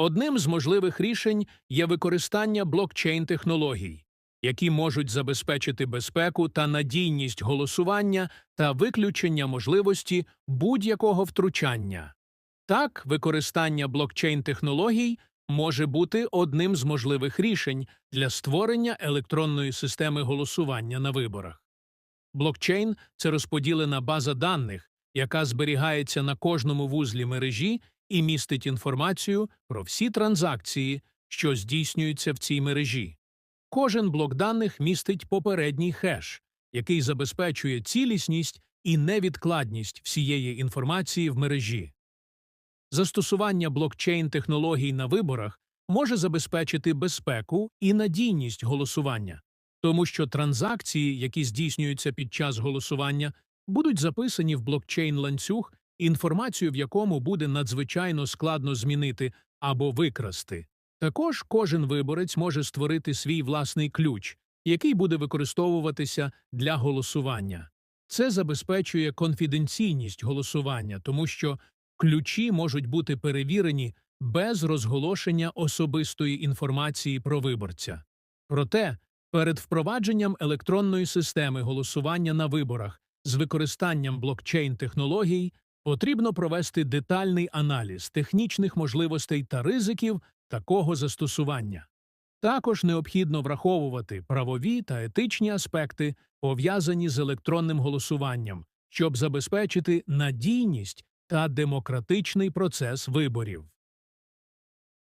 Одним з можливих рішень є використання блокчейн-технологій, які можуть забезпечити безпеку та надійність голосування та виключення можливості будь-якого втручання. Так, використання блокчейн-технологій може бути одним з можливих рішень для створення електронної системи голосування на виборах. Блокчейн це розподілена база даних, яка зберігається на кожному вузлі мережі і містить інформацію про всі транзакції, що здійснюються в цій мережі. Кожен блок даних містить попередній хеш, який забезпечує цілісність і невідкладність всієї інформації в мережі. Застосування блокчейн-технологій на виборах може забезпечити безпеку і надійність голосування, тому що транзакції, які здійснюються під час голосування, будуть записані в блокчейн-ланцюг, інформацію в якому буде надзвичайно складно змінити або викрасти. Також кожен виборець може створити свій власний ключ, який буде використовуватися для голосування. Це забезпечує конфіденційність голосування, тому що ключі можуть бути перевірені без розголошення особистої інформації про виборця. Проте, перед впровадженням електронної системи голосування на виборах з використанням блокчейн-технологій потрібно провести детальний аналіз технічних можливостей та ризиків такого застосування. Також необхідно враховувати правові та етичні аспекти, пов'язані з електронним голосуванням, щоб забезпечити надійність та демократичний процес виборів.